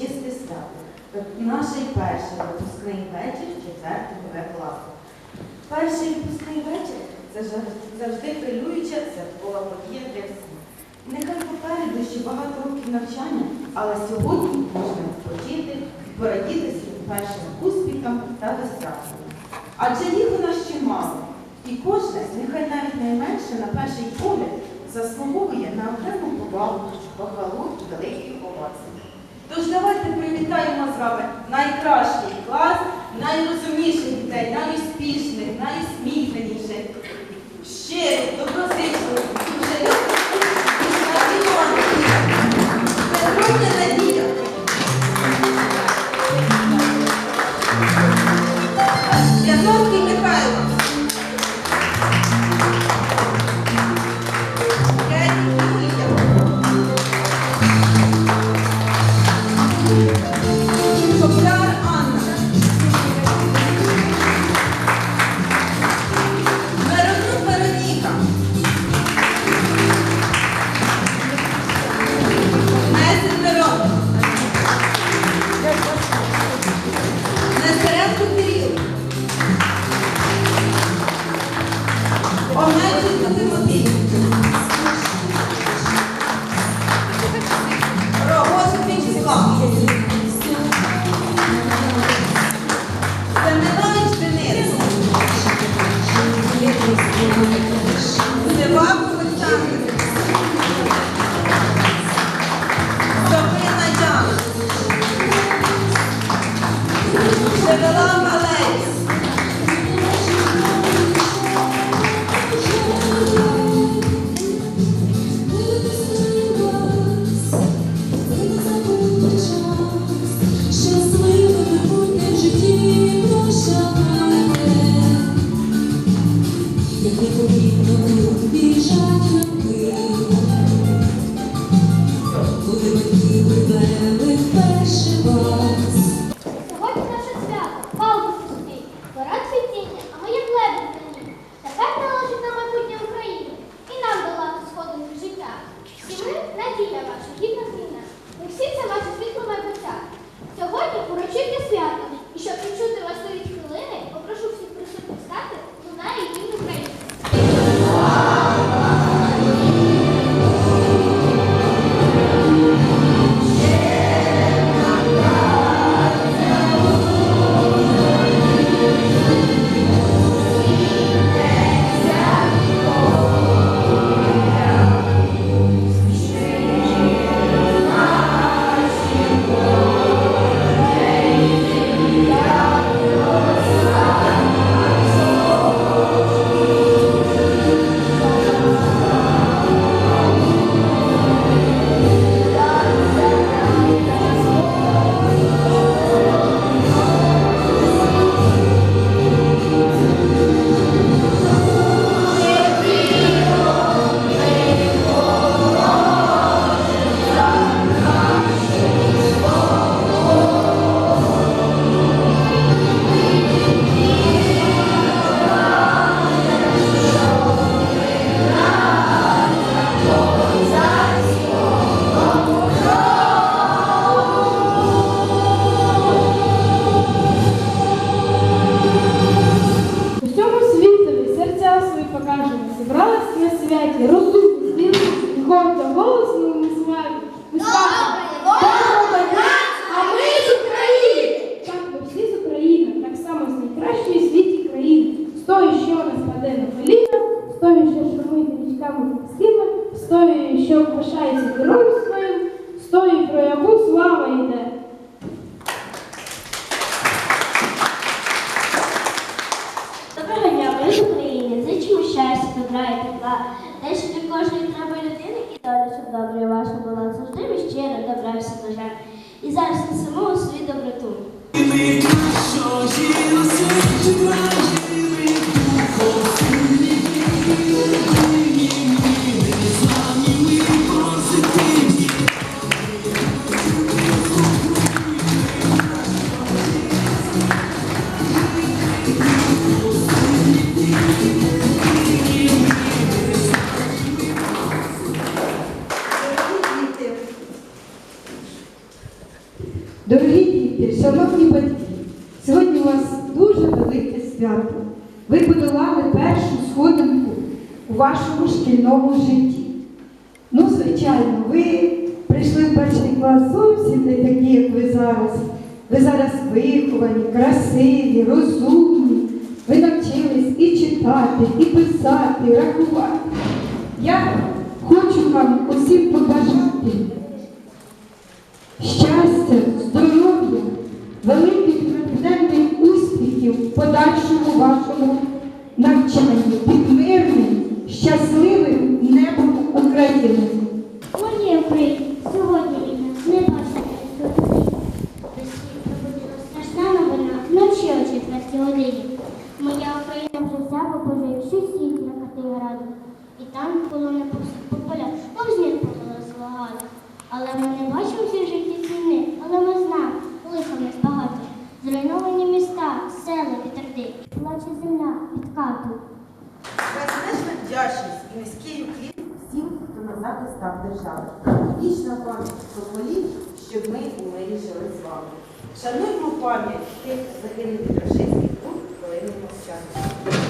урочисте свято. Наш перший випускний вечір 4 Б класу. Перший випускний вечір це завжди хвилююча святкова подія для всіх. Нехай попереду ще багато років навчання, але сьогодні можна відпочити, порадіти своїм першим успіхам та досягненням. Адже їх у нас ще мало. І кожне, нехай навіть найменше на перший погляд, заслуговує на окрему повагу, похвалу великих овацій. Тож давайте привітаємо з вами найкращий клас, найрозумніших дітей, найуспішних, найсміхненіших. Щиро, доброзичливих, дуже Петруня Надія. І. Те, що для кожної треба людини і доля, щоб добре ваша була завжди ми щиро добра всі жаль. І зараз несемо у свою доброту. Шкільному житті. Ну, звичайно, ви прийшли в перший клас зовсім не такі, як ви зараз. Ви зараз виховані, красиві, розумні. Ви навчились і читати, і писати, і рахувати. Я хочу вам усім побажати щастя, здоров'я, великих натхненних успіхів в подальшому вашому навчанні під мирним, щасливим небом України. Моє Україні, сьогодні війна не бачить Росії пробудила страшна новина вночі о годині. Моя Україна вже взяла пожив, що сіль на Категораду. І там було не по полях, мов подала свого Але ми не бачимо всіх життів війни, але ми знаємо, лиха в на став. Вічна пам'ять поколінь, щоб ми у мирі жили з вами. Шануймо пам'ять тих загиблих рашистських рук хвилини мовчання.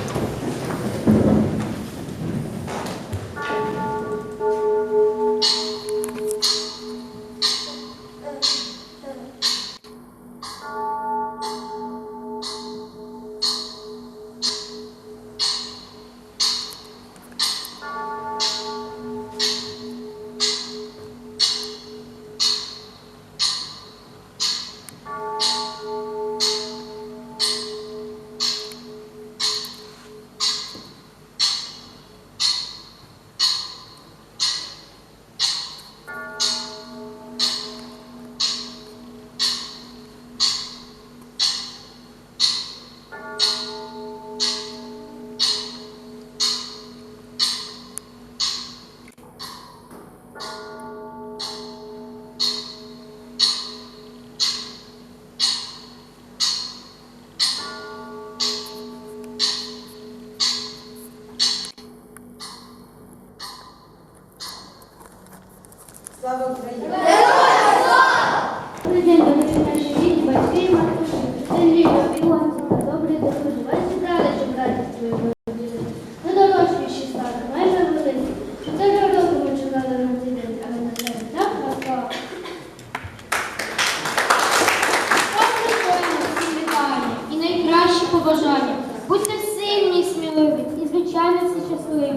Щасливі.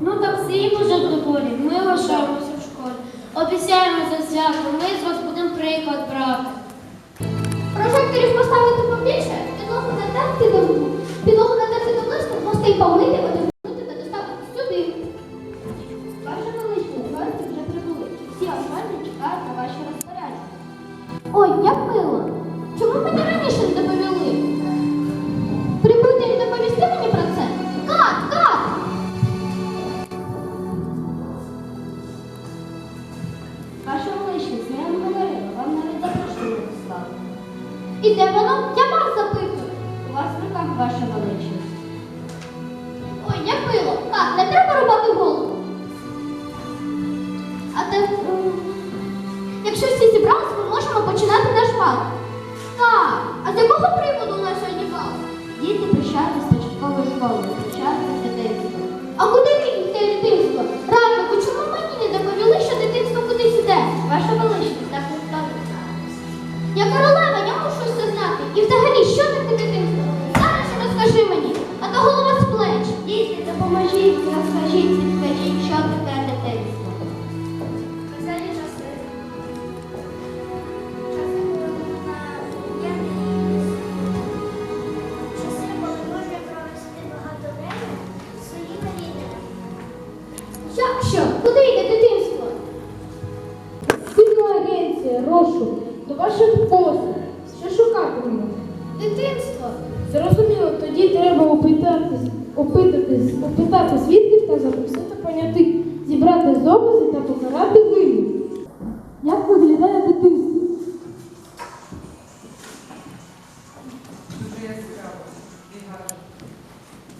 Ну так їм уже в. Ми лишаємося в школі. Обіцяємо за свято, ми з вас будемо приклад брати. Прожекторів поставити побільше, підлогу натерти до підлогу натерти до блиску, мости помити, не треба рубати голову. А те, якщо всі зібрались, ми можемо починати наш бал. Так, а з якого приводу у нас сьогодні бал? Діти прощаються з початкової школи, вивчають дитинство. А куди йде дитинство? Раднику, чому мені не доповіли, що дитинство кудись іде? Ваша величність, так не ставиться. Я королева, я мушу все знати. І взагалі, що таке дитинство? Допоможіть, розкажіть, підкажіть, що таке дитинство. Веселі часи. Часи, коли можна провести багато времени своїми рідними. Як що? Куди йде дитинство? Спільна агенція, розшук, до ваших послуг. Що шукатимемо? Дитинство. Зрозуміло, тоді треба опитати, опитати, опитати свідків та запросити понятих, зібрати докази та покарати винних. Як виглядає дитинство?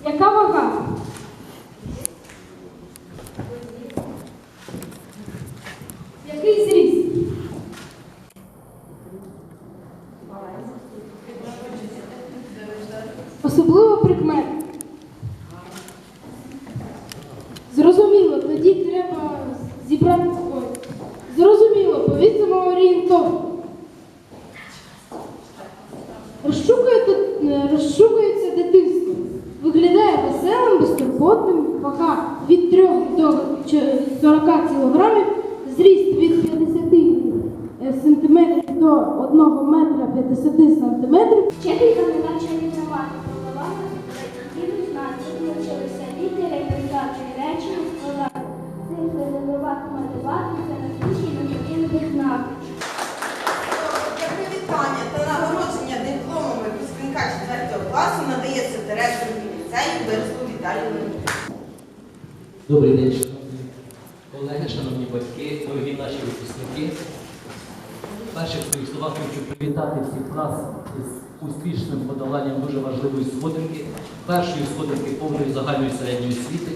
Яка вага? Який зріст? особливо прикмети. Зрозуміло, тоді треба зібрати ой, Зрозуміло, повісимо орієнтовку. Розшукує, е, розшукується дитинство. Виглядає безтурботним, вага від 3 до 40 кілограмів, зріст від 50 см сантиметрів до 1 метра 50 сантиметрів. Вчителька не навчає граматику, Добрий день, шановні колеги, шановні батьки, дорогі наші випускники. Перше в своїх словах хочу привітати всіх нас із успішним подоланням дуже важливої сходинки, першої сходинки повної загальної середньої освіти.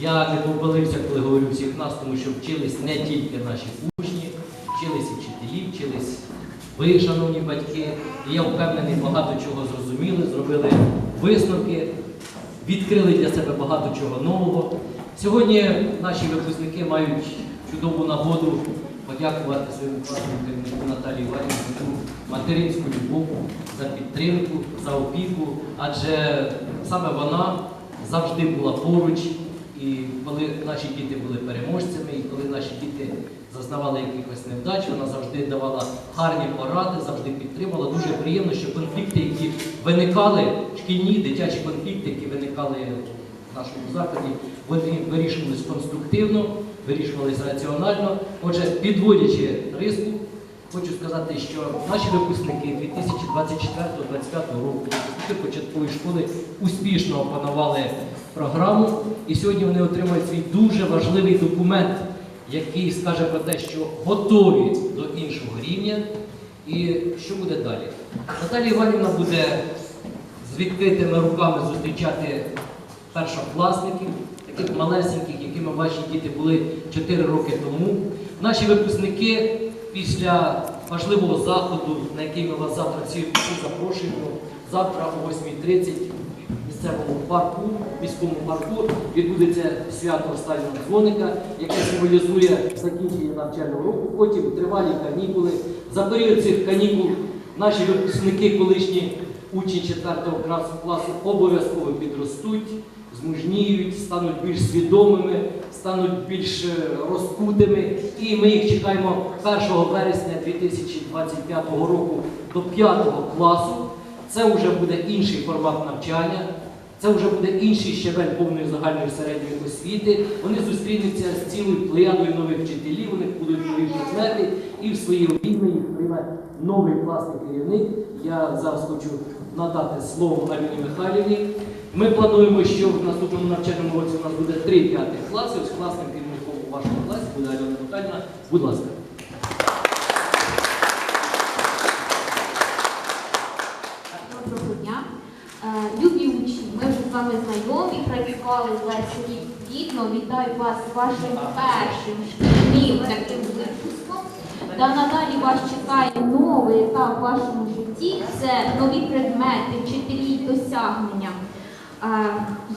Я не помилився, коли говорю всіх нас, тому що вчились не тільки наші учні, вчились і вчителі, вчились ви, шановні батьки. І я впевнений, багато чого зрозуміли, зробили висновки, відкрили для себе багато чого нового. Сьогодні наші випускники мають чудову нагоду подякувати своєму класному керівнику Наталії Іванівні за материнську любов, за підтримку, за опіку, адже саме вона завжди була поруч. І коли наші діти були переможцями, і коли наші діти зазнавали якихось невдач, вона завжди давала гарні поради, завжди підтримала. Дуже приємно, що конфлікти, які виникали, шкільні, дитячі конфлікти, які виникали нашому закладі, вони вирішувались конструктивно, вирішувались раціонально. Отже, підводячи риску, хочу сказати, що наші випускники 2024-2025 року, випускники початкової школи успішно опанували програму, і сьогодні вони отримують свій дуже важливий документ, який скаже про те, що готові до іншого рівня. І що буде далі? Наталія Іванівна буде з відкритими руками зустрічати першокласників, таких малесеньких, якими ваші діти були 4 роки тому. Наші випускники після важливого заходу, на який ми вас завтра всі запрошуємо, завтра о 8.30 в місцевому парку, міському парку, відбудеться свято останнього дзвоника, яке символізує закінчення навчального року, потім тривалі канікули. За період цих канікул наші випускники, колишні учні 4 класу, класу обов'язково підростуть, змужніють, стануть більш свідомими, стануть більш е, розкутими. І ми їх чекаємо 1 вересня 2025 року до 5 класу. Це вже буде інший формат навчання. Це вже буде інший щебель повної загальної середньої освіти. Вони зустрінуться з цілою плеядою нових вчителів, них будуть нові предмети, і в своїй обійми їх прийме новий класний керівник. Я зараз хочу надати слово Альоні Михайлівні. Ми плануємо, що в наступному навчальному році у нас буде три п'ятих класи. Ось класним керівником у вашому класі буде Альона Михайлівна. Будь ласка. Доброго дня. Е, Любі учні, ми вже з вами знайомі, працювали рік плідно. Вітаю вас з вашим першим шкільним таким випуском. Та надалі вас чекає новий етап в вашому житті. Це нові предмети, вчителі досягнення. Е,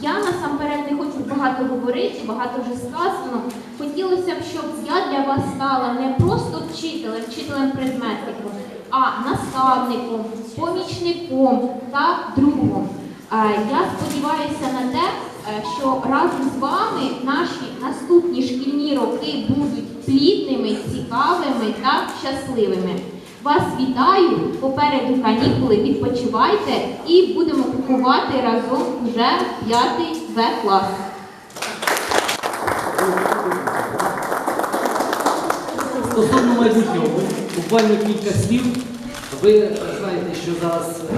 Я насамперед не хочу багато говорити, багато вже сказано. Хотілося б, щоб я для вас стала не просто вчителем, вчителем предметником, а наставником, помічником та другом. Е, Я сподіваюся на те, е, що разом з вами наші наступні шкільні роки будуть плідними, цікавими та щасливими. Вас вітаю, попереду канікули, відпочивайте і будемо купувати разом вже п'ятий В клас. Стосовно майбутнього, буквально кілька слів. Ви знаєте, що зараз е,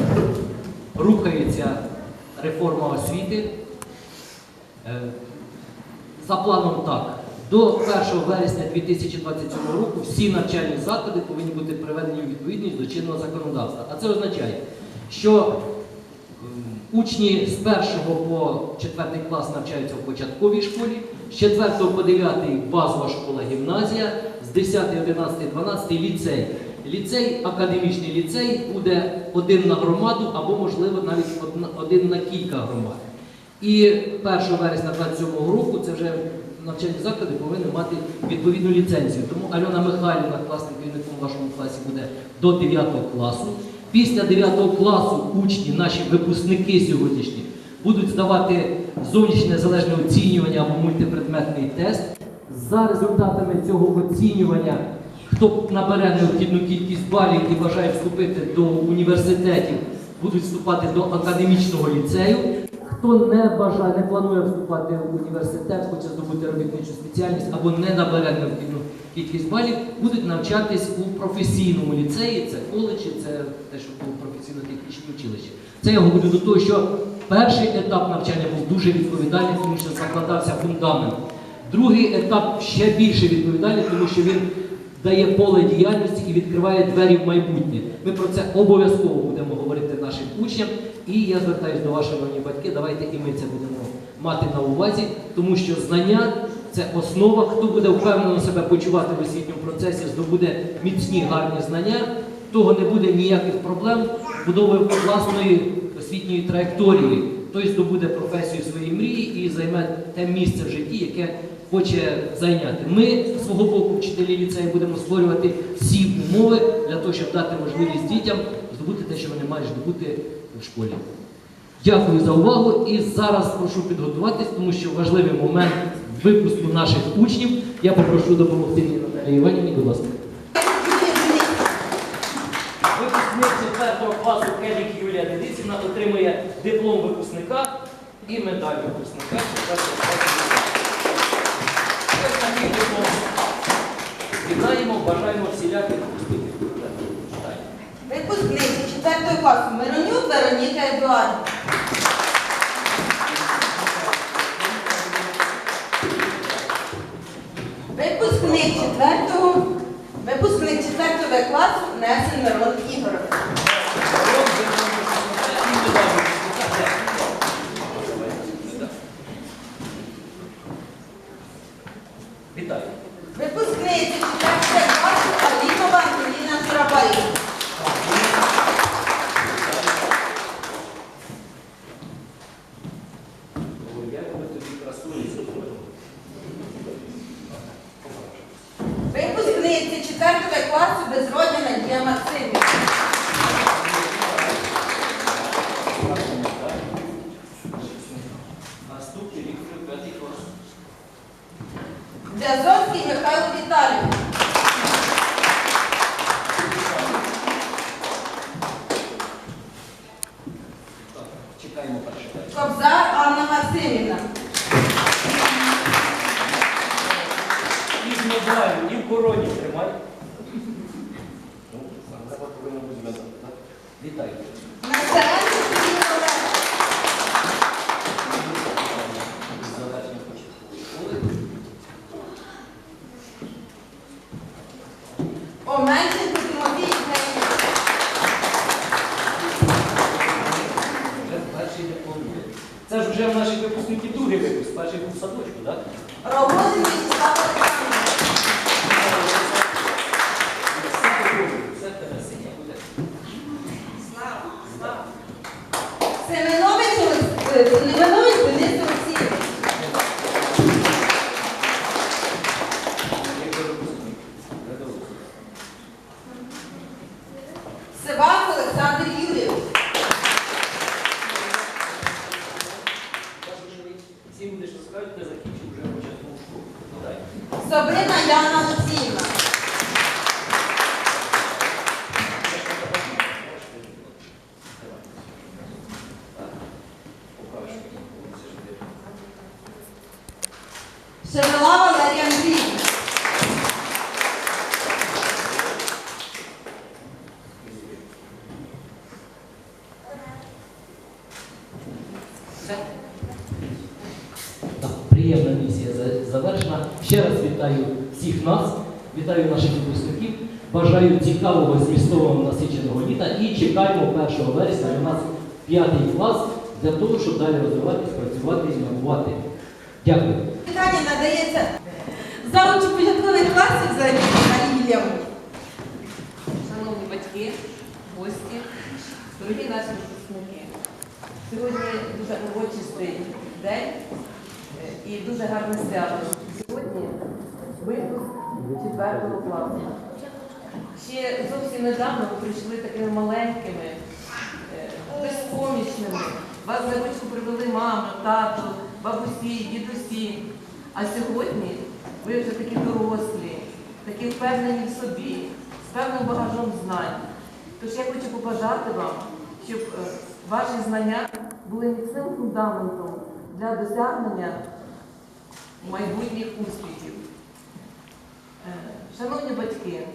рухається реформа освіти. Е, За планом так. До 1 вересня 2027 року всі навчальні заклади повинні бути приведені у відповідність до чинного законодавства. А це означає, що учні з 1 по 4 клас навчаються в початковій школі, з 4 по 9 базова школа гімназія, з 10, 11, 12 ліцей. Ліцей, академічний ліцей буде один на громаду або, можливо, навіть один на кілька громад. І 1 вересня 27 року це вже навчальні заклади повинні мати відповідну ліцензію. Тому Альона Михайлівна, класним керівником в вашому класі, буде до 9 класу. Після 9 класу учні, наші випускники сьогоднішні, будуть здавати зовнішнє незалежне оцінювання або мультипредметний тест. За результатами цього оцінювання, хто набере необхідну кількість балів і бажає вступити до університетів, будуть вступати до академічного ліцею. Хто не бажає, не планує вступати в університет, хоче здобути робітничу спеціальність або не набере необхідну кількість балів, будуть навчатись у професійному ліцеї, це коледжі, це те, що було професійно-технічне училище. Це я говорю до того, що перший етап навчання був дуже відповідальний, тому що закладався фундамент. Другий етап ще більше відповідальний, тому що він дає поле діяльності і відкриває двері в майбутнє. Ми про це обов'язково будемо говорити нашим учням. І я звертаюся до ваших шановні батьки, давайте і ми це будемо мати на увазі, тому що знання це основа. Хто буде впевнено себе почувати в освітньому процесі, здобуде міцні гарні знання, того не буде ніяких проблем будови власної освітньої траєкторії. Той здобуде професію своєї мрії і займе те місце в житті, яке хоче зайняти. Ми свого боку, вчителі ліцею, будемо створювати всі умови для того, щоб дати можливість дітям здобути те, що вони мають здобути в школі. Дякую за увагу і зараз прошу підготуватись, тому що важливий момент випуску наших учнів. Я попрошу допомогти Наталії Іванівні, будь ласка. Випускник 4 класу Келік Юлія Дедицівна отримує диплом випускника і медаль випускника 4 класу. Ось такий диплом. Вітаємо, бажаємо всіляких успіхів. Випускниці 4 класу Миронюк Вероніка Едуардівна. Випускник 4 випускник 4 класу Несен Мирон Ігорович. Вітаю. Випускниці 4 класу Алімова Антоніна Журабаївна. Випускниці 4 класу Безродня Надія Максимівна. Наступний рік п'ятий клас. В'язовський Михайло Віталійович. Так, Чекаємо перший день. Кобзар Анна Максимівна. І в медалі, і в короні тримай. Ну, треба повинно бути зв'язано, так? Вітаю. Нестеренко Сергій Олегович. Завершення початкової школи. Оменченко Тимофій Євгенійович. Вже перший диплом є. Це ж вже в наших випускників другий випуск, перший був в садочку, так? Рогозин Вячеслав Олександрович. Все тебе синя буде. Семенович Олег- е, Семенович Денис Олексійович. Як же випускник? Рядовий. Сивак Олександр Юрійович. Кажу, що скажуть, всі ти закінчив вже початку школу. Вітаю. Собрина Яна Олексіївна. Шевела Валерія Андріївна. Так, приємна місія за- завершена. Ще раз вітаю всіх нас, вітаю наших випускників. Бажаю цікавого, змістового, насиченого літа і чекаємо 1 вересня у нас п'ятий клас для того, щоб далі розвиватися, працювати і набувати. Дякую. Питання надається завучу початкових класів за Марії Євгенівні. батьки, гості, дорогі наші випускники. Сьогодні дуже урочистий день е, і дуже гарне свято. Сьогодні випуск четвертого класу. Ще зовсім недавно ви прийшли такими маленькими, безпомічними. Вас на ручку привели мама, тато, бабусі, дідусі. А сьогодні ви вже такі дорослі, такі впевнені в собі, з певним багажом знань. Тож я хочу побажати вам, щоб е, ваші знання були міцним фундаментом для досягнення майбутніх успіхів. Е, Шановні батьки,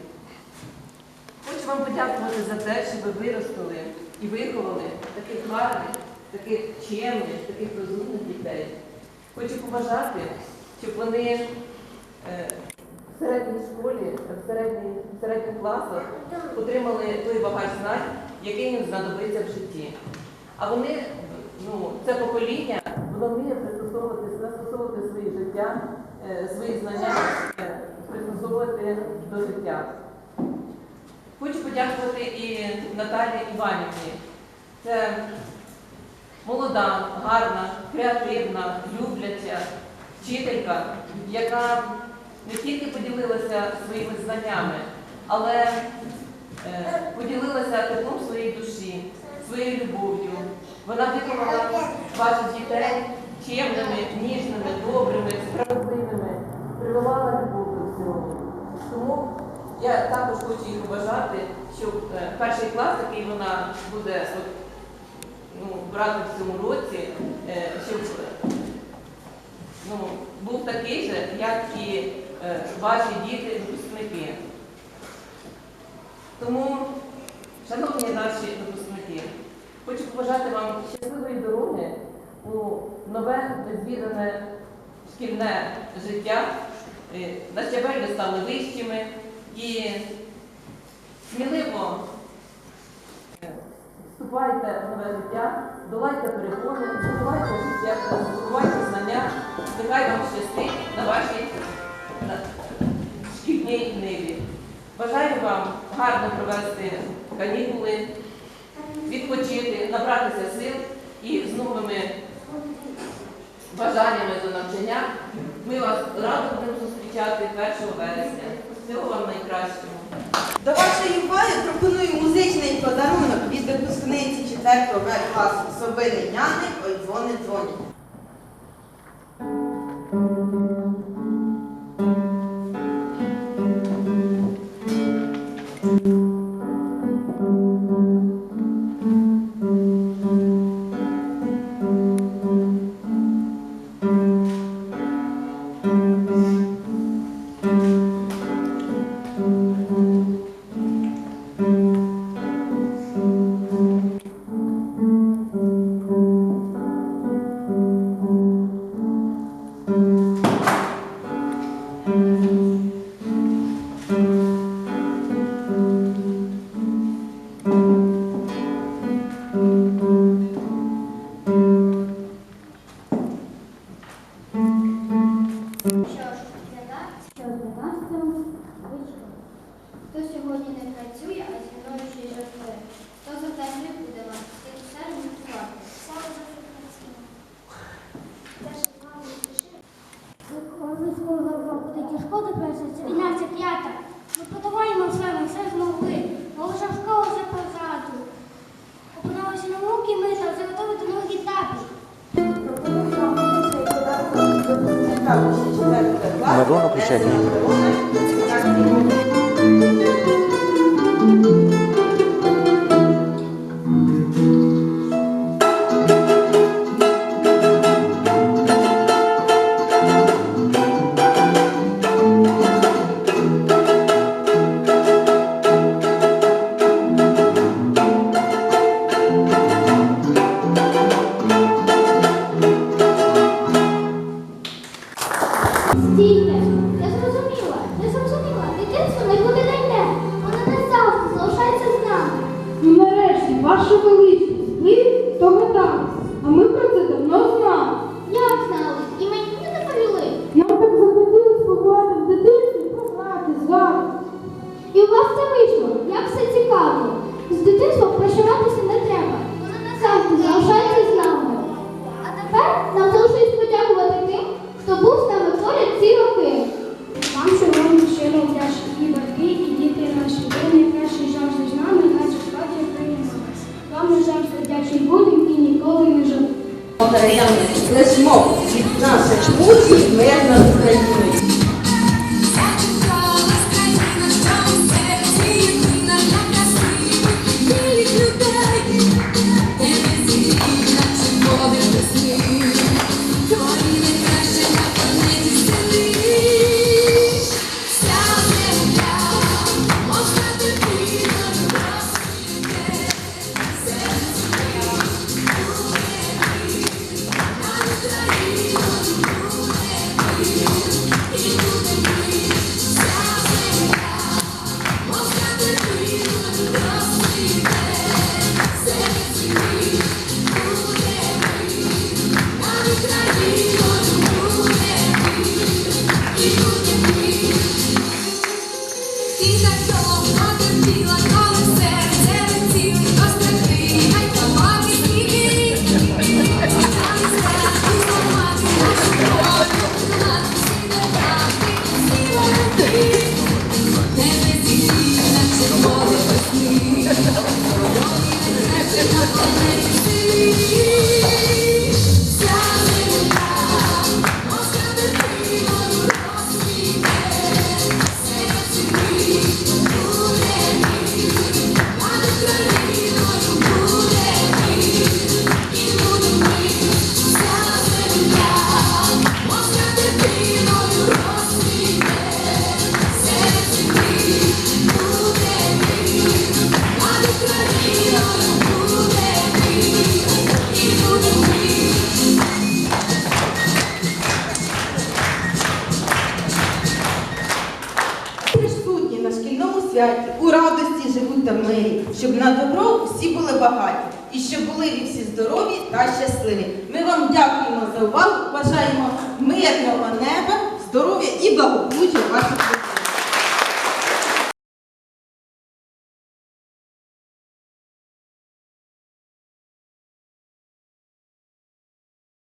хочу вам подякувати за те, що ви виростили і виховали таких гарних, таких чемних, таких розумних дітей. Хочу побажати, щоб вони е, в середній школі, в, середній, в середніх класах отримали той багаж знань, який їм знадобиться в житті. А вони, ну, це покоління, воно вміє пристосовувати, застосовувати своє життя, е, свої знання, е, пристосовувати до життя. Хочу подякувати і Наталі Іванівні. Це молода, гарна, креативна, любляча вчителька, яка не тільки поділилася своїми знаннями, але е, поділилася теплом своєї душі, своєю любов'ю. Вона виховала ваших дітей чемними, ніжними, добрими, справедливими, прививала любов до всього. Тому я також хочу їй побажати, щоб е, перший клас, який вона буде от, ну, брати в цьому році, е, щоб ну, був такий же, як і е, ваші діти, випускники. Тому, шановні наші випускники, хочу побажати вам щасливої дороги у нове незвідане шкільне життя. На щабель ви стали вищими і сміливо е, вступайте в нове життя, долайте перепони, здобувайте життя, здобувайте знання, нехай вам щастить на вашій шкільній ниві. Бажаю вам гарно провести канікули, відпочити, набратися сил і з новими бажаннями до навчання. Ми вас радо будемо зустрічати 1 вересня. Всього вам найкращого. До вашої уваги пропоную музичний подарунок від випускниці 4 В класу Собини Няни «Ой дзвони дзвонять». Учня 4